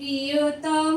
প্রিয়তম